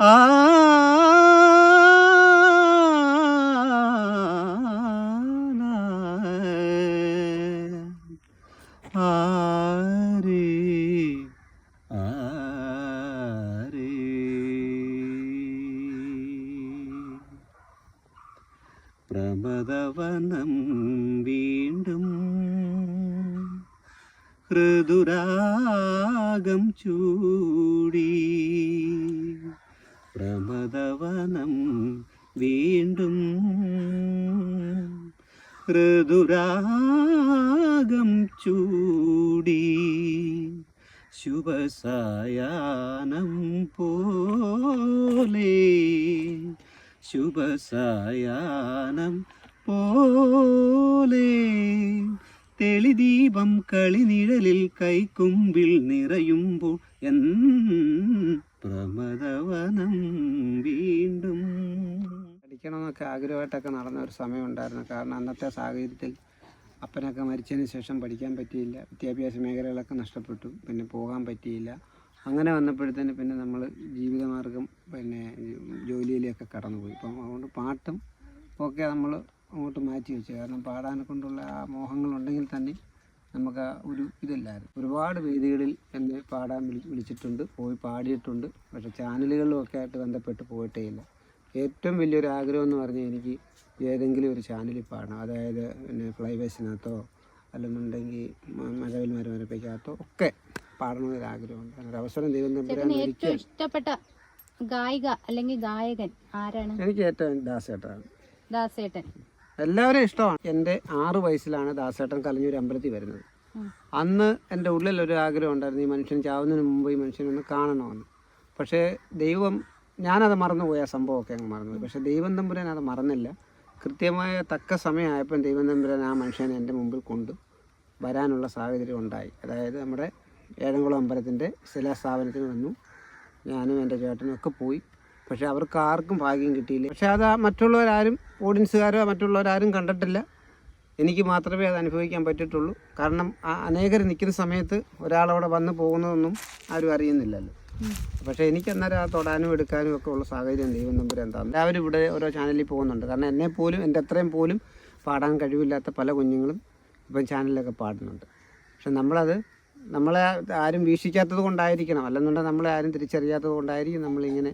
ആ. പ്രഭതവനം വീണ്ടും ഹൃദുരാഗം ചൂടി. പ്രമദവനം വീണ്ടും ഋതുരാഗം ചൂടി ശുഭസായാനം പോലെ ശുഭസായാനം പോലെ തെളിദീപം കളിനിഴലിൽ കൈക്കുമ്പിൽ നിറയുമ്പോൾ എൻ വീണ്ടും. പഠിക്കണമെന്നൊക്കെ ആഗ്രഹമായിട്ടൊക്കെ നടന്ന ഒരു സമയം ഉണ്ടായിരുന്നു കാരണം അന്നത്തെ സാഹചര്യത്തിൽ അപ്പനൊക്കെ മരിച്ചതിന് ശേഷം പഠിക്കാൻ പറ്റിയില്ല. വിദ്യാഭ്യാസ മേഖലകളൊക്കെ നഷ്ടപ്പെട്ടു. പിന്നെ പോകാൻ പറ്റിയില്ല. അങ്ങനെ വന്നപ്പോഴത്തേന് പിന്നെ നമ്മൾ ജീവിതമാർഗം പിന്നെ ജോലിയിലേക്ക് കടന്നുപോയി. ഇപ്പം അതുകൊണ്ട് പാട്ടും ഒക്കെ നമ്മൾ അങ്ങോട്ട് മാറ്റി വെച്ചു. കാരണം പാടാനെ കൊണ്ടുള്ള ആ മോഹങ്ങളുണ്ടെങ്കിൽ തന്നെ നമുക്ക് ആ ഒരു ഇതില്ലായിരുന്നു. ഒരുപാട് വേദികളിൽ എന്നെ പാടാൻ വിളിച്ചിട്ടുണ്ട്. പോയി പാടിയിട്ടുണ്ട്. പക്ഷേ ചാനലുകളിലും ഒക്കെ ആയിട്ട് ബന്ധപ്പെട്ട് പോയിട്ടേ ഇല്ല. ഏറ്റവും വലിയൊരു ആഗ്രഹം എന്ന് പറഞ്ഞാൽ എനിക്ക് ഏതെങ്കിലും ഒരു ചാനലിൽ പാടണം. അതായത് പിന്നെ ഫ്ലൈവേസിനകത്തോ അല്ലെന്നുണ്ടെങ്കിൽ മഴവിൽ മരമരപ്പയ്ക്കകത്തോ ഒക്കെ പാടണമെന്നൊരാഗ്രഹമുണ്ട് അങ്ങനെ അവസരം ദൈവം തമ്പുരാൻ ഏറ്റവും ഇഷ്ടപ്പെട്ട ഗായിക അല്ലെങ്കിൽ ഗായകൻ ആരാണ്? എനിക്ക് ഏറ്റവും ദാസേട്ടാണ് ദാസേട്ടൻ. എല്ലാവരും ഇഷ്ടമാണ്. എന്റെ ആറ് വയസ്സിലാണ് ദാസേട്ടൻ കലഞ്ഞൂർ അമ്പലത്തിൽ വരുന്നത്. അന്ന് എന്റെ ഉള്ളിൽ ഒരു ആഗ്രഹം ഉണ്ടായിരുന്നു ഈ മനുഷ്യൻ ചാവുന്നതിന് മുമ്പ് ഈ മനുഷ്യനൊന്ന് കാണണമെന്ന്. പക്ഷേ ദൈവം ഞാനത് മറന്നുപോയി സംഭവമൊക്കെ അങ്ങ് മറന്നു പക്ഷേ ദൈവം തമ്പുരാൻ അത് മറന്നില്ല. കൃത്യമായ തക്ക സമയമായപ്പം ദൈവം തമ്പുരാൻ ആ മനുഷ്യനെ എന്റെ മുമ്പിൽ കൊണ്ട് വരാനുള്ള സാഹചര്യം ഉണ്ടായി. അതായത് നമ്മുടെ ഏഴംകുളം അമ്പലത്തിന്റെ ശിലാസ്ഥാപനത്തിന് വന്നു. ഞാനും എന്റെ ചേട്ടനും ഒക്കെ പോയി. പക്ഷേ അവർക്ക് ആർക്കും ഭാഗ്യം കിട്ടിയില്ല. പക്ഷേ അത് മറ്റുള്ളവരാരും ഓഡിയൻസുകാരോ മറ്റുള്ളവരാരും കണ്ടിട്ടില്ല. എനിക്ക് മാത്രമേ അത് അനുഭവിക്കാൻ പറ്റിയിട്ടുള്ളൂ കാരണം ആ അനേകർ നിൽക്കുന്ന സമയത്ത് ഒരാളവിടെ വന്ന് പോകുന്നതൊന്നും ആരും അറിയുന്നില്ലല്ലോ. പക്ഷേ എനിക്ക് അന്നേരം ആ തൊടാനും എടുക്കാനും ഒക്കെ ഉള്ള സാഹചര്യം ദൈവം നമ്പർ എന്താണ് എല്ലാവരും ഇവിടെ ഓരോ ചാനലിൽ പോകുന്നുണ്ട്. കാരണം എന്നെ പോലും എന്റെ അത്രയും പോലും പാടാൻ കഴിവില്ലാത്ത പല കുഞ്ഞുങ്ങളും ഇപ്പം ചാനലിലൊക്കെ പാടുന്നുണ്ട്. പക്ഷെ നമ്മളത് നമ്മളെ ആരും വീക്ഷിക്കാത്തത് കൊണ്ടായിരിക്കണം. അല്ലെന്നുണ്ടെങ്കിൽ നമ്മളെ ആരും തിരിച്ചറിയാത്തത് കൊണ്ടായിരിക്കും നമ്മളിങ്ങനെ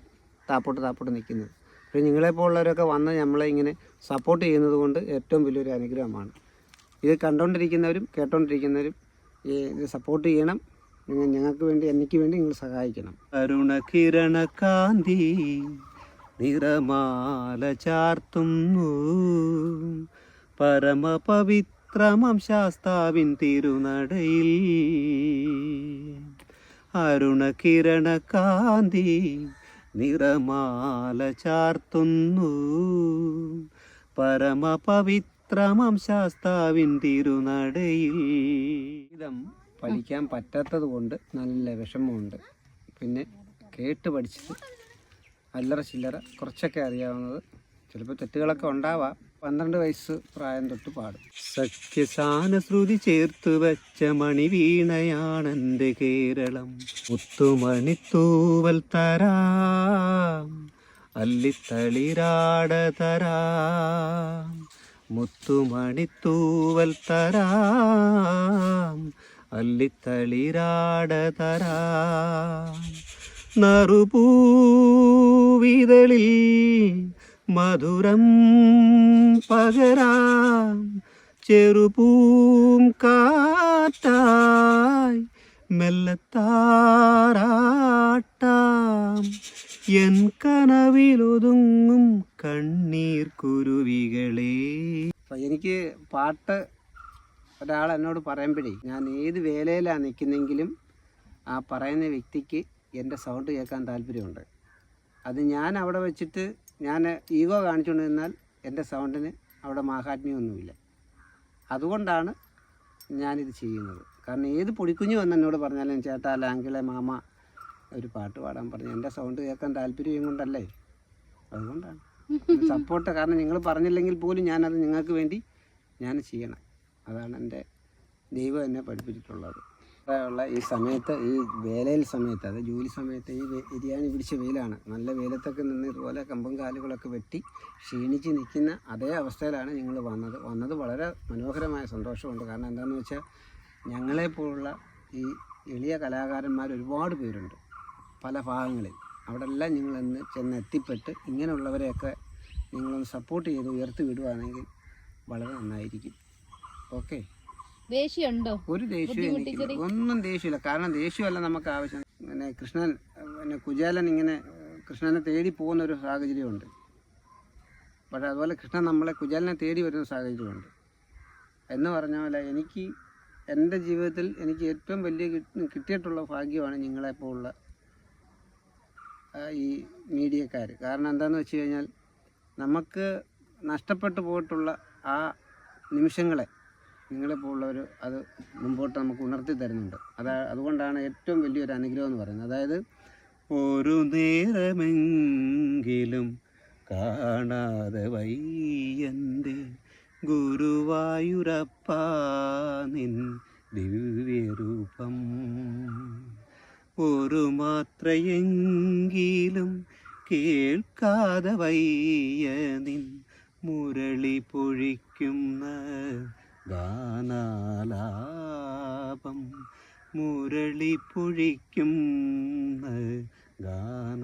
താപ്പോട്ട് താപ്പോട്ട് നിൽക്കുന്നത്. അപ്പോൾ നിങ്ങളെപ്പോലുള്ളവരൊക്കെ വന്ന് നമ്മളെ ഇങ്ങനെ സപ്പോർട്ട് ചെയ്യുന്നത് കൊണ്ട് ഏറ്റവും വലിയൊരു അനുഗ്രഹമാണ്. ഇത് കണ്ടുകൊണ്ടിരിക്കുന്നവരും കേട്ടുകൊണ്ടിരിക്കുന്നവരും ഇത് സപ്പോർട്ട് ചെയ്യണം. ഞങ്ങൾക്ക് വേണ്ടി എനിക്ക് വേണ്ടി നിങ്ങൾ സഹായിക്കണം. അരുണകിരണ കാന്തി നിറമാല ചാർത്തുന്നു. പരമപവിത്രമം ശാസ്താവിൻ തിരുനടയിൽ. അരുണകിരണ കാന്തി നിറമാല ചാർത്തുന്നു. പരമപവിത്രമം ശാസ്താവിൻ തിരുനടയിൽ. ഇതം പഠിക്കാൻ പറ്റാത്തത് കൊണ്ട് നല്ല വിഷമമുണ്ട്. പിന്നെ കേട്ട് പഠിച്ചത് അല്ലറ ചില്ലറ കുറച്ചൊക്കെ അറിയാവുന്നത്. ചിലപ്പോൾ തെറ്റുകളൊക്കെ ഉണ്ടാവാം. പന്ത്രണ്ട് വയസ്സ് പ്രായം തൊട്ട് പാടും. സഖ്യസാന ശ്രുതി ചേർത്തു വെച്ച മണിവീണയാണെന്റെ കേരളം. മുത്തുമണിത്തൂവൽ തരാം അല്ലിത്തളിരാട തരാം. മുത്തുമണിത്തൂവൽ തരാം അല്ലിത്തളിരാട തരാം. നറുപൂവിതളിൽ മധുരം പകരാം ചെറുപൂം കാറ്റായി മെല്ലത്താറാട്ടാം എൻ കനവിലൊതുങ്ങും കണ്ണീർ കുരുവികളെ. എനിക്ക് പാട്ട് ഒരാൾ എന്നോട് പറയുമ്പോഴേ ഞാൻ ഏത് വേലയിലാണ് നിൽക്കുന്നെങ്കിലും ആ പറയുന്ന വ്യക്തിക്ക് എന്റെ സൗണ്ട് കേൾക്കാൻ താല്പര്യമുണ്ട്. അത് ഞാൻ അവിടെ വെച്ചിട്ട് ഞാൻ ഈഗോ കാണിച്ചുകൊണ്ട് നിന്നാൽ എന്റെ സൗണ്ടിന് അവിടെ മാഹാത്മ്യമൊന്നുമില്ല. അതുകൊണ്ടാണ് ഞാനിത് ചെയ്യുന്നത്. കാരണം ഏത് പൊടിക്കുഞ്ഞു വന്ന് എന്നോട് പറഞ്ഞാലും ചേട്ടാ ലാങ്കിളെ മാമ ഒരു പാട്ട് പാടാൻ പറഞ്ഞു. എന്റെ സൗണ്ട് കേൾക്കാൻ താല്പര്യം കൊണ്ടല്ലേ? അതുകൊണ്ടാണ്. സപ്പോർട്ട് കാരണം നിങ്ങൾ പറഞ്ഞില്ലെങ്കിൽ പോലും ഞാനത് നിങ്ങൾക്ക് വേണ്ടി ഞാൻ ചെയ്യണം. അതാണ് എന്റെ ദൈവം എന്നെ പഠിപ്പിച്ചിട്ടുള്ളത്. ഉള്ള ഈ സമയത്ത് ഈ വേലയിൽ സമയത്ത് അത് ജോലി സമയത്ത് ഈ ബിരിയാണി പിടിച്ച വെയിലാണ്. നല്ല വെയിലത്തൊക്കെ നിന്ന് ഇതുപോലെ കമ്പും കാലുകളൊക്കെ വെട്ടി ക്ഷീണിച്ച് നിൽക്കുന്ന അതേ അവസ്ഥയിലാണ് ഞങ്ങൾ വന്നത്. വന്നത് വളരെ മനോഹരമായ സന്തോഷമുണ്ട്. കാരണം എന്താണെന്ന് വെച്ചാൽ ഞങ്ങളെപ്പോലുള്ള ഈ എളിയ കലാകാരന്മാർ ഒരുപാട് പേരുണ്ട് പല ഭാഗങ്ങളിൽ. അവിടെ എല്ലാം നിങ്ങൾ ഇന്ന് ചെന്ന് എത്തിപ്പെട്ട് ഇങ്ങനെയുള്ളവരെയൊക്കെ നിങ്ങളൊന്ന് സപ്പോർട്ട് ചെയ്ത് ഉയർത്തി വിടുവാണെങ്കിൽ വളരെ നന്നായിരിക്കും. ഓക്കെ ദേഷ്യമുണ്ടോ? ഒരു ദേഷ്യവും എനിക്കില്ല. ഒന്നും ദേഷ്യമില്ല. കാരണം ദേഷ്യമല്ല നമുക്ക് ആവശ്യം. പിന്നെ കൃഷ്ണൻ പിന്നെ കുചേലൻ ഇങ്ങനെ കൃഷ്ണനെ തേടി പോകുന്ന ഒരു സാഹചര്യമുണ്ട്. പക്ഷെ അതുപോലെ കൃഷ്ണൻ നമ്മളെ കുചേലനെ തേടി വരുന്ന സാഹചര്യമുണ്ട്. എന്ന് പറഞ്ഞ പോലെ എനിക്ക് എന്റെ ജീവിതത്തിൽ എനിക്ക് ഏറ്റവും വലിയ കിട്ടി- കിട്ടിയിട്ടുള്ള ഭാഗ്യമാണ് നിങ്ങളെപ്പോലുള്ള ആ, ഈ മീഡിയക്കാർ. കാരണം എന്താണെന്ന് വെച്ച് കഴിഞ്ഞാൽ നമുക്ക് നഷ്ടപ്പെട്ടു പോയിട്ടുള്ള ആ നിമിഷങ്ങളെ നിങ്ങളെപ്പോലുള്ളവർ അത് മുമ്പോട്ട് നമുക്ക് ഉണർത്തി തരുന്നുണ്ട്. അതാ അതുകൊണ്ടാണ് ഏറ്റവും വലിയൊരു അനുഗ്രഹം എന്ന് പറയുന്നത്. അതായത് ഒരു നേരമെങ്കിലും കാണാതെ വയ്യന്റെ ഗുരുവായൂരപ്പ നിൻ ദിവ്യരൂപം. ഒരു മാത്രയെങ്കിലും കേൾക്കാതെ വയ്യ നിൻ മുരളി പൊഴിക്കുന്ന ഗാനാലാപം മുരളി ഗാനാലാപം